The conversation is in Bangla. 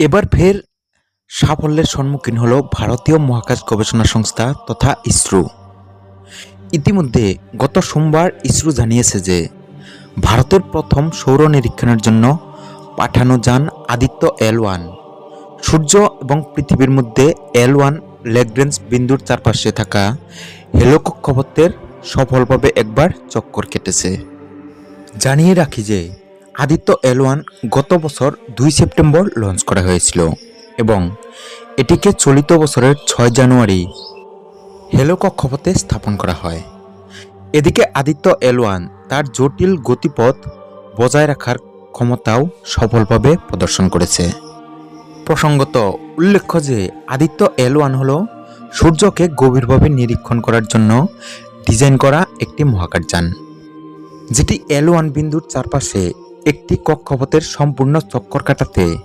এবার ফের সাফল্যের সম্মুখীন হলো ভারতীয় মহাকাশ গবেষণা সংস্থা তথা ইসরো। ইতিমধ্যে গত সোমবার ইসরো জানিয়েছে যে, ভারতের প্রথম সৌর নিরীক্ষণের জন্য পাঠানো যান আদিত্য এল ওয়ান। সূর্য এবং পৃথিবীর মধ্যে এল ওয়ান ল্যাগ্রেন্স বিন্দুর চারপাশে থাকা হেলো কক্ষপথের সফলভাবে একবার চক্কর কেটেছে। জানিয়ে রাখি যে আদিত্য এল ওয়ান গত বছর দুই সেপ্টেম্বর লঞ্চ করা হয়েছিল এবং এটিকে চলিত বছরের ছয় জানুয়ারি হেলো কক্ষপথে স্থাপন করা হয়। এদিকে আদিত্য এল ওয়ান তার জটিল গতিপথ বজায় রাখার ক্ষমতাও সফলভাবে প্রদর্শন করেছে। প্রসঙ্গত উল্লেখ্য যে আদিত্য এল ওয়ান হল সূর্যকে গভীরভাবে নিরীক্ষণ করার জন্য ডিজাইন করা একটি মহাকাশযান, যেটি এল ওয়ান বিন্দুর চারপাশে একটি কক্ষপথের সম্পূর্ণ চক্কর কাটাতে।